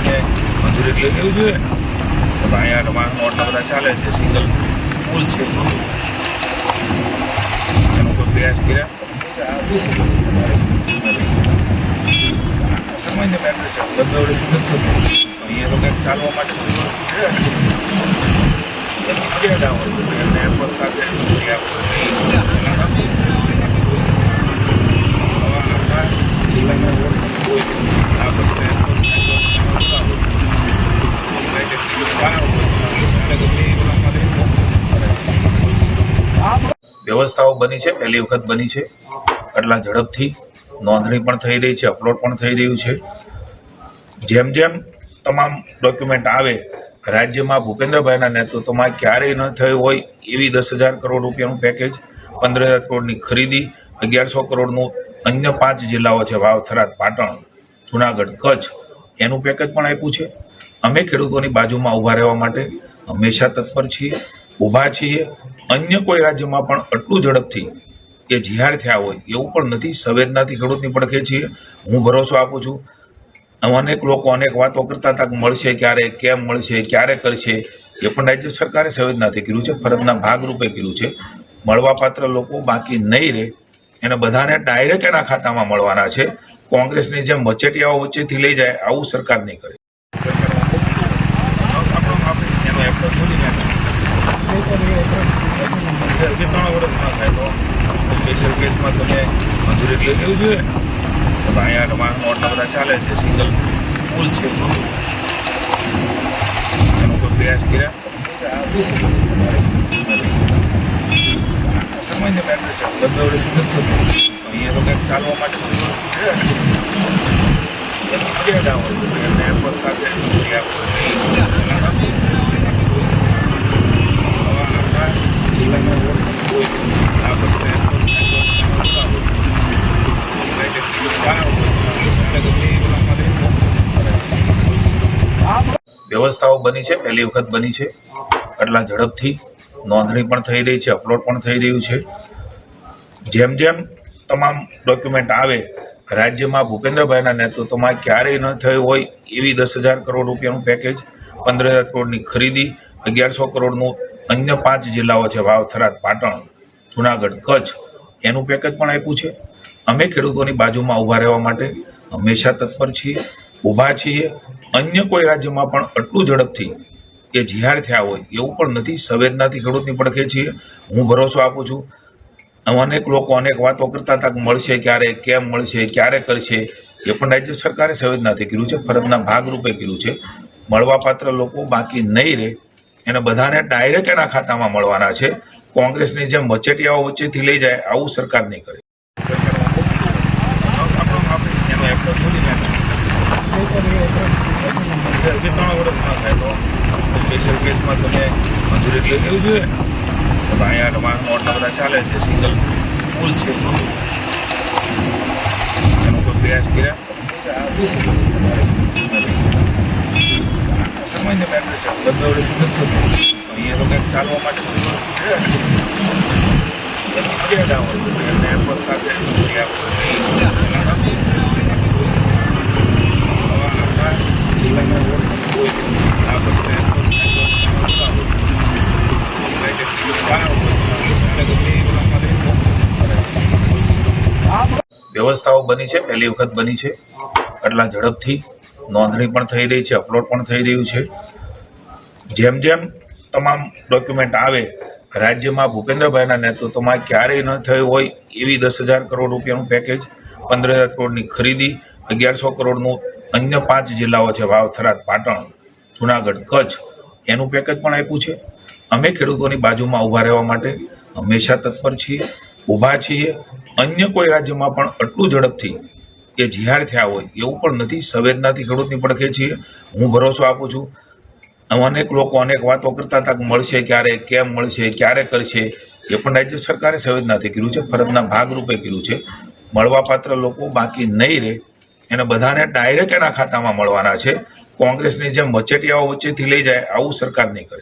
એટલે એવું જોઈએ. અહીંયા વાહનો મોટા બધા ચાલે છે. સિંગલ પુલ છે. એનો કોઈ પ્રયાસ કર્યા. મેટર છે બધા અહીંયા તો કંઈક ચાલવા માટે મર્યાદા હોય એરપોર્ટ સાથે આપણા જિલ્લાના રોડ હોય આ બધું એરપોર્ટ વ્યવસ્થાઓ બની છે, પહેલી વખત બની છે. એટલા ઝડપથી નોંધણી પણ થઈ રહી છે, અપલોડ પણ થઈ રહ્યું છે. જેમ જેમ તમામ ડોક્યુમેન્ટ આવે, રાજ્યમાં ભૂપેન્દ્રભાઈના નેતૃત્વમાં ક્યારેય ન થયું હોય એવી દસ હજાર કરોડ રૂપિયાનું પેકેજ પંદર હજાર કરોડની ખરીદી, અગિયારસો કરોડનું અન્ય પાંચ જિલ્લાઓ છે વાવ થરાદ પાટણ, જુનાગઢ, કચ્છ, એનું પેકેજ પણ આપ્યું છે. અમે ખેડૂતોની બાજુમાં ઊભા રહેવા માટે હંમેશા તત્પર છીએ. ઊભા છીએ. અન્ય કોઈ રાજ્યમાં પણ આટલું ઝડપથી કે જીહાર થયા હોય એવું પણ નથી. સંવેદનાથી ખેડૂતની પડખે છીએ. હું ભરોસો આપું છું. અનેક લોકો અનેક વાતો કરતા હતા મળશે ક્યારે, કેમ મળશે, ક્યારે કરશે. એ પણ રાજ્ય સરકારે સંવેદનાથી કર્યું છે. ફરજના ભાગરૂપે કર્યું છે. મળવાપાત્ર લોકો બાકી નહીં રહે. એને બધાને ડાયરેક્ટ એના ખાતામાં મળવાના છે. કોંગ્રેસની જેમ મચેટિયાઓ વચ્ચેથી લઈ જાય, આવું સરકાર નહીં કરે એનો એપ્રોચ થોડી હજી ત્રણ વર્ષ ના થાય તો કેસમાં તમે મંજૂરી એટલે એવું જોઈએ તો અહીંયા તમારા મોટા બધા ચાલે છે સિંગલ પુલ છે એનો કોઈ પ્રયાસ કર્યા મેટર છે બધા અહીંયા તો કંઈક ચાલવા માટે એટલે એરપોર્ટ સાથે વ્યવસ્થાઓ બની છે, પહેલી વખત બની છે. એટલા ઝડપથી નોંધણી પણ થઈ રહી છે, અપલોડ પણ થઈ રહ્યું છે. જેમ જેમ તમામ ડોક્યુમેન્ટ આવે, રાજ્યમાં ભૂપેન્દ્રભાઈના નેતૃત્વમાં ક્યારેય ન થયું હોય એવી દસ હજાર કરોડ રૂપિયાનું પેકેજ પંદર હજાર કરોડની ખરીદી, અગિયારસો કરોડનું અન્ય પાંચ જિલ્લાઓ છે વાવ થરાદ પાટણ, જુનાગઢ, કચ્છ, એનું પેકેજ પણ આપ્યું છે. અમે ખેડૂતોની બાજુમાં ઊભા રહેવા માટે હંમેશા તત્પર છીએ. ઊભા છીએ. અન્ય કોઈ રાજ્યમાં પણ આટલું ઝડપથી કે જીહાર થયા હોય એવું પણ નથી. સંવેદનાથી ખેડૂતની પડખે છીએ. હું ભરોસો આપું છું. અનેક લોકો અનેક વાતો કરતા હતા મળશે ક્યારે, કેમ મળશે, ક્યારે કરશે. એ પણ રાજ્ય સરકારે સંવેદનાથી કર્યું છે. ફરજના ભાગરૂપે કર્યું છે. મળવાપાત્ર લોકો બાકી નહીં રહે. એને બધાને ડાયરેક્ટ એના ખાતામાં મળવાના છે. કોંગ્રેસની જેમ મચેટિયાઓ વચ્ચેથી લઈ જાય, આવું સરકાર નહીં કરે. હજી ત્રણ વર્ષ ના તો સ્પેશિયલ કેસમાં તમે મંજૂરી એટલે એવું જોઈએ અહીંયા વાહનો આટલા બધા ચાલે છે સિંગલ પુલ છે એનો કોઈ પ્રયાસ કર્યા સામાન્ય મેટર છે બધા વડે સુગત થતું તો ચાલવા માટે વ્યવસ્થાઓ બની છે, પહેલી વખત બની છે. એટલા ઝડપથી નોંધણી પણ થઈ રહી છે, અપલોડ પણ થઈ રહ્યું છે. જેમ જેમ તમામ ડોક્યુમેન્ટ આવે, રાજ્યમાં ભૂપેન્દ્રભાઈના નેતૃત્વમાં ક્યારેય ન થયું હોય એવી દસ હજાર કરોડ રૂપિયાનું પેકેજ પંદર હજાર કરોડની ખરીદી, અગિયારસો કરોડનું અન્ય પાંચ જિલ્લાઓ છે વાવ થરાદ પાટણ, જુનાગઢ, કચ્છ, એનું પેકેજ પણ આપ્યું છે. અમે ખેડૂતોની બાજુમાં ઊભા રહેવા માટે હંમેશા તત્પર છીએ. ઊભા છીએ. અન્ય કોઈ રાજ્યમાં પણ આટલું ઝડપથી કે જીહાર થયા હોય એવું પણ નથી. સંવેદનાથી ખેડૂતની પડખે છીએ. હું ભરોસો આપું છું. અનેક લોકો અનેક વાતો કરતા હતા મળશે ક્યારે, કેમ મળશે, ક્યારે કરશે. એ પણ રાજ્ય સરકારે સંવેદનાથી કર્યું છે. ફરજના ભાગરૂપે કર્યું છે. મળવાપાત્ર લોકો બાકી નહીં રહે. એને બધાને ડાયરેક્ટ એના ખાતામાં મળવાના છે. કોંગ્રેસની જેમ મચેટિયાઓ વચ્ચેથી લઈ જાય, આવું સરકાર નહીં કરે.